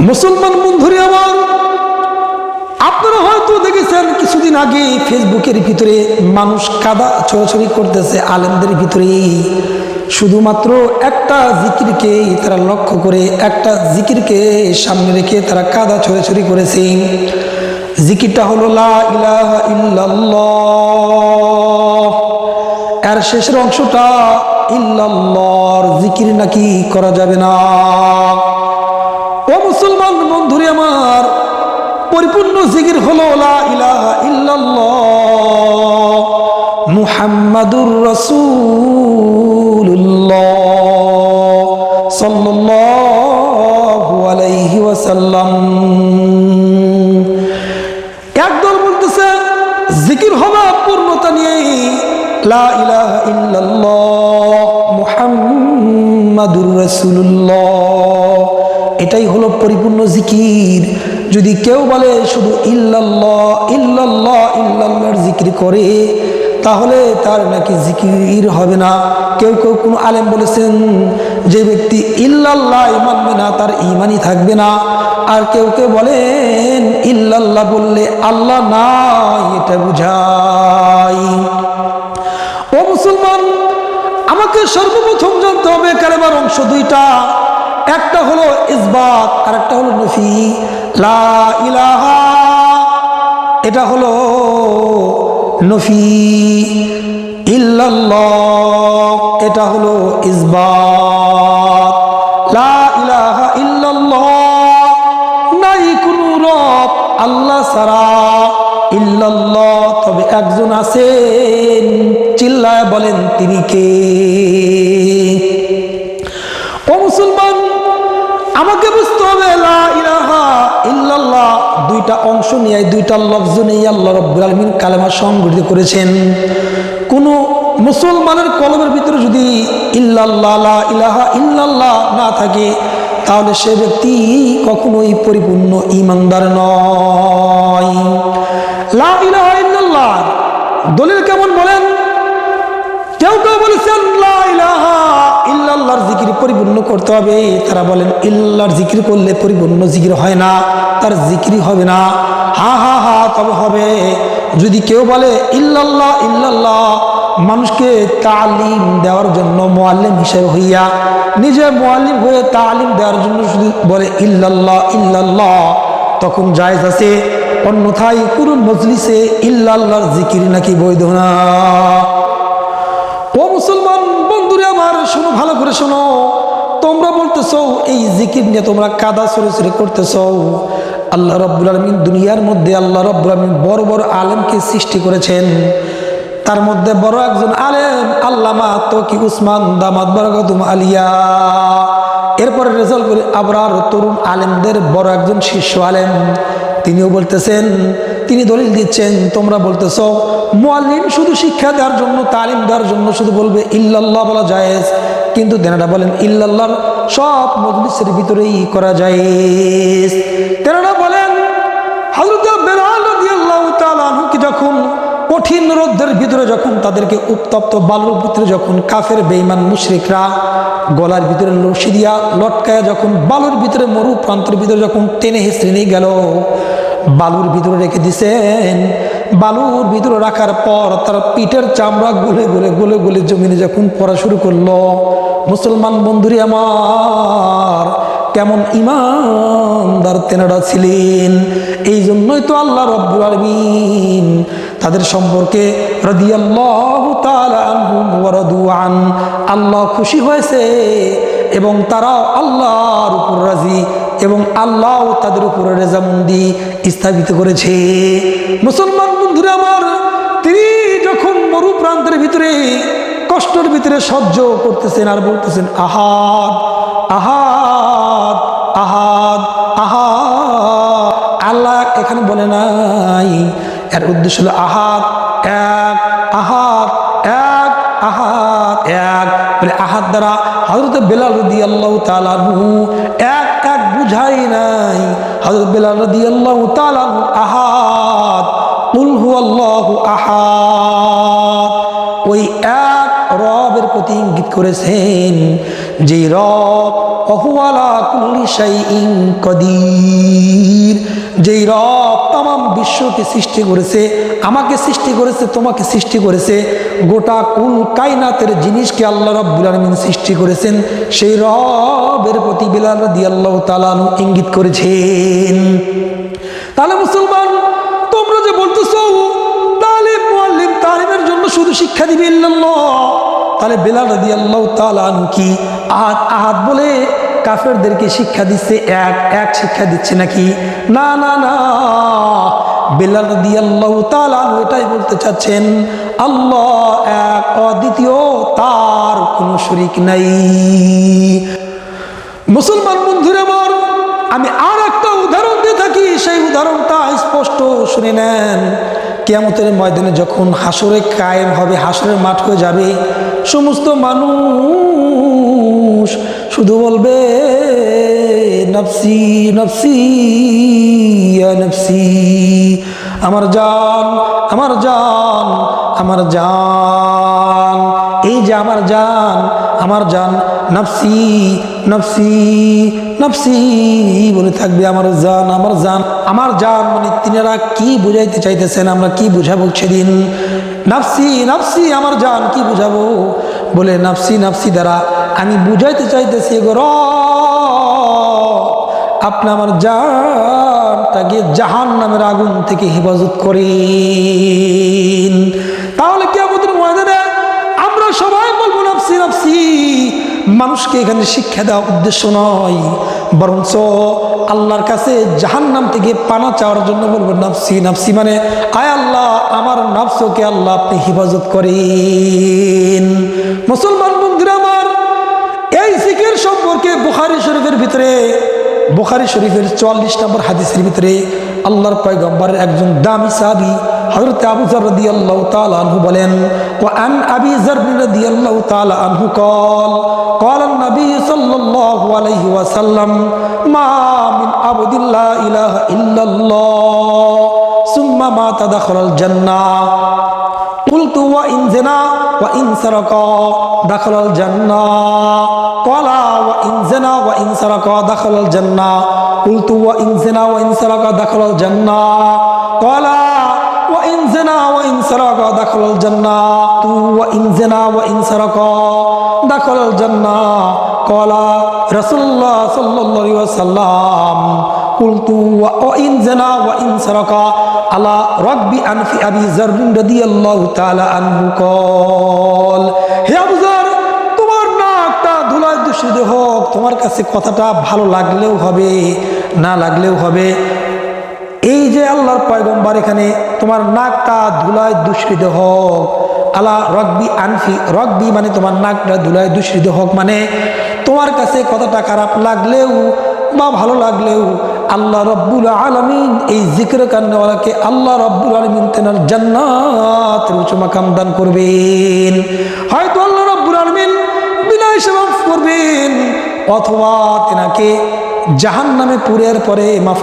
মুসলমান বন্ধুরে আমার, আপনারা হয়তো দেখেছেন কিছুদিন আগে ফেসবুকের ভিতরে মানুষ কাদা ছড়াছড়ি করতেছে আলেমদের ভিতরে শুধুমাত্র একটা জিকিরকে তারা লক্ষ্য করে, একটা জিকিরকে সামনে রেখে তারা কাদা ছড়াছড়ি করেছে। জিকিরটা হলো, লা এর শেষের অংশটা ইল্লাল্লাহর জিকির নাকি করা যাবে না। বন্ধুরে আমার পরিপূর্ণ জিকির হলো, লা ইলাহা ইল্লাল্লাহ মুহাম্মাদুর রাসূলুল্লাহ সাল্লাল্লাহু আলাইহি ওয়াসাল্লাম। একদল বলতেছে, জিকির হবে পূর্ণতা নিয়ে লা ইলাহা ইল্লাল্লাহ মুহাম্মাদুর রাসূলুল্লাহ। এটাই হলো পরিপূর্ণ জিকির। যদি কেউ বলে শুধু ইল্লাল্লাহ ইল্লাল্লাহ, ইল্লাল্লাহর জিকির করে, তাহলে তার নাকি জিকির হবে না। কেউ কেউ কোনো আলেম বলেছেন যে ব্যক্তি ইল্লাল্লাহ মানবে না, তার ইমানই থাকবে না। আর কেউ কেউ বলেন ইল্লাল্লাহ বললে আল্লাহ নাই, এটা বুঝাই। ও মুসলমান, আমাকে সর্বপ্রথম জানতে হবে কালেমার অংশ দুইটা। একটা হলো ইসবাত আর একটা হলো নফি। লা ইলাহা, এটা হলো নফি। ইল্লাল্লাহ, এটা হলো ইসবাত। লা ইলাহা ইল্লাল্লাহ, নাই কোনো রব আল্লাহ সারা ইল্লাল্লাহ, তবে একজন আছেন, চিল্লায় বলেন তিনি কে? অংশ নিয়ে দুইটা লফজ নিয়ে আল্লাহ রব্বুল আলমিন কালেমা সংগঠিত করেছেন। কোন মুসলমানের কলমের ভিতরে যদি ইল্লাল্লাহ ইলাহা ইল্লাল্লাহ না থাকে, তাহলে সে ব্যক্তি কখনোই পরিপূর্ণ ইমানদার নয়। লা ইলাহা ইল্লাল্লাহ। দলিল কেমন বলেন? পরিপূর্ণ করতে হবে। তারা বলেন ইল্লাহর জিকির করলে পরিপূর্ণ জিকির হয় না, তার জিকিরই হবে না। হা হা হা, তবে হবে। যদি কেউ বলে, ইল্লাল্লাহ ইল্লাল্লাহ, মানুষকে তালিম দেওয়ার জন্য মোয়াল্লিম হিসেবে হইয়া, নিজে মোয়াল্লিম হয়ে তালিম দেওয়ার জন্য শুধু বলে, ইল্লাল্লাহ ইল্লাল্লাহ, তখন জায়েজ আছে। অন্যথায় কোনো মজলিসে ইল্লাল্লাহর জিকির নাকি বৈধ না। ও মুসলমান বন্ধুরে আমার, শোনো, ভালো করে শোনো। তোমরা বলতেছ, এই জিকির নিয়ে তোমরা কাদা সরে সরে করতেছ। আল্লাহ রব্বুল আলমিন দুনিয়ার মধ্যে আল্লাহ রব্বুল আলমিন বড় বড় আলেমকে সৃষ্টি করেছেন। তার মধ্যে বড় একজন আলেম, আল্লামা তকি উসমান দামাদ বরগতুম আলিয়া। এরপরে রেজাল্ট করে আবরার তরুণ আলেমদের বড় একজন শিষ্য আলেম। তিনিও বলতেছেন তিনি দলিল দিচ্ছেন, তোমরা বলতেছ মোয়াল্লিম শুধু শিক্ষা দেওয়ার জন্য, তালিম দেওয়ার জন্য শুধু বলবে ইল্লাল্লাহ বলা জায়েজ। কিন্তু তেনারা বলেন, ইল্লাল্লাহর সব মজলিসের ভিতরেই করা জায়েজ। তেনারা বলেন যখন কঠিন রোদ্রের ভিতরে যখন তাদেরকে উত্তপ্ত বালুর ভিতরে যখন কাফের বেইমান মুশরিকরা গলার ভিতরে লসি দিয়া লটকায় যখন বালুর ভিতরে মরু প্রান্তের ভিতরে যখন টেনে হেসড়ে নিয়ে গেল বালুর ভিতরে রেখে দিছেন। বালুর ভিতরে রাখার পর তার পিঠের চামড়া গলে গলে গলে গলে জমিনে যখন পড়া শুরু করল, মুসলমান বন্ধুরি আমার, কেমন ইমানদার তেনারা ছিলেন। এই জন্যই তো আল্লাহ রব্বুল আলমিন তাদের সম্পর্কে রাদিয়াল্লাহু আল্লাহ খুশি হয়েছে। এবং তারাও আল্লাহর উপর রাজি এবং আল্লাহ তাদের উপরে রেজামন্দি স্থাপিত করেছে। মুসলমান বন্ধুরা আমার, তিনি যখন মরু প্রান্তের ভিতরে, কষ্টের ভিতরে সহ্য করতেছেন আর বলতেছেন, আহাদ আহাদ আহাদ আহাদ। আল্লাহ এখানে বলে নাই। এর উদ্দেশ্য হলো আহাদ, এক আহাদ এক আহাদ, এক। বলে আহাদ দ্বারা হজরত বেলাল রদি আল্লাহ তালাহু এক এক বুঝাই নাই। হজরত বেলাল রদি আল্লাহ তালাহু আহাদ উলহু আল্লাহ আহাদ। ওই এক রবের প্রতি ইঙ্গিত করেছেন যে রব, অহুয়ালা কুল্লি শাইইন কদির। যেই রব তাম বিশ্বকে সৃষ্টি করেছে, আমাকে সৃষ্টি করেছে, তোমাকে সৃষ্টি করেছে, গোটা কুল কায়নাতের জিনিসকে আল্লাহ রব্বুল আলমিন সৃষ্টি করেছেন, সেই রবের প্রতি বিলাল দিয়ে আল্লাহ তালানু ইঙ্গিত করেছেন। তাহলে মুসলমান, তোমরা যে বলতেছো তালিম মুআল্লিম তালিমের জন্য শুধু শিক্ষা দিবে তাহলে বেলাল রাদি আল্লাহ তালানু কি আহাদ আহাদ বলে কাফেরদেরকে শিক্ষা দিচ্ছে, এক এক শিক্ষা দিচ্ছে নাকি? না না না। বেলাল রাদি আল্লাহ তালানু এটাই বলতে চাচ্ছেন, আল্লাহ এক অদ্বিতীয় তার কোনো শরিক নাই। মুসলমান বন্ধুরা আমার, আমি আর একটা উদাহরণ দিয়ে থাকি, সেই উদাহরণটা স্পষ্ট শুনে নেন। কেয়ামতের ময়দানে যখন হাসরে কায়েম হবে হাসরের মাঠ হয়ে যাবে, সমস্ত মানুষ শুধু বলবে, নফসি নফসি নফসি, আমার জান আমার জান আমার জান, এই যে আমার জান আমার জান, নফসি নফসি নফসি, বলে থাকবে আমার জান আমার জান আমার জান মানে তিনারা কি বুঝাইতে চাইতেছেন, আমরা কি বুঝাবো সেদিন? নাফসি নাফসি, আমার জান, কি বুঝাবো? বলে, নাফসি নাফসি দ্বারা আমি বুঝাইতে চাইতেছি, গো আপনি আমার জানটাকে জাহান নামের আগুন থেকে হেফাজত করেন। তাহলে কি আমাদের ময়দানে আমরা সবাই বলব, নাফসি নাফসি, মানুষকে এখানে শিক্ষা দেওয়া উদ্দেশ্য নয়, বরঞ্চ আল্লাহর কাছে জাহান নাম থেকে পানা চাওয়ার জন্য বলব, নাফসি নাফসি মানে আয় আল্লাহ, আমার নাফসকে আল্লাহ আপনি হেফাজত করেন। মুসলমান বন্ধুরা আমার এই জিকির সম্পর্কে বুখারি শরীফের ভিতরে বুখারি শরীফের চুয়াল্লিশ নম্বর হাদিসের ভিতরে আল্লাহর পয়গম্বরের একজন দামি সাহাবি হযরত আবু যর রাদিয়াল্লাহু তাআলা আনহু বলেন ওয়া আন আবি যর রাদিয়াল্লাহু তাআলা আনহু قال قال النبي صلى الله عليه وسلم ما من عبد لا اله الا الله ثم مات دخل الجنه قلت وإن زنا وإن سرق دخل الجنة কলা ওয়া ইনজেনা ওয়া ইনসারাক দাখাল জান্না কুলতু ওয়া ইনজেনা ওয়া ইনসারাক দাখাল জান্না কলা ওয়া ইনজেনা ওয়া ইনসারাক দাখাল জান্না তু ওয়া ইনজেনা ওয়া ইনসারাক দাখাল জান্না কলা রাসূলুল্লাহ সাল্লাল্লাহু আলাইহি ওয়াসাল্লাম কুলতু ওয়া ইনজেনা ওয়া ইনসারাক আলা রব্বি আনফি আবি জাররিন রাদিয়াল্লাহু তাআলা আনহু কল। ধুলায় হোক, তোমার কাছে কথাটা ভালো লাগলেও হবে, না লাগলেও হবে। এই যে আল্লাহর পয়গম্বর এখানে তোমার নাকটা ধুলায় দূষিত হোক, আলা রকবি আনফি রকবি মানে তোমার নাকটা ধুলায় দূষিত হোক মানে তোমার কাছে কথাটা খারাপ লাগলেও বা ভালো লাগলেও আল্লাহ রব্বুল আলমিন এই জিক্র কান্নওয়ালাকে আল্লাহ রব্বুল আলমিন তেনার জান্নাত উচ্চ মাকাম দান করবেন। হয়তো আল্লাহ রব্বুল আলমিন বিনয় সেবা করবেন অথবা তেনাকে জাহান নামে পুরের পরে মাফ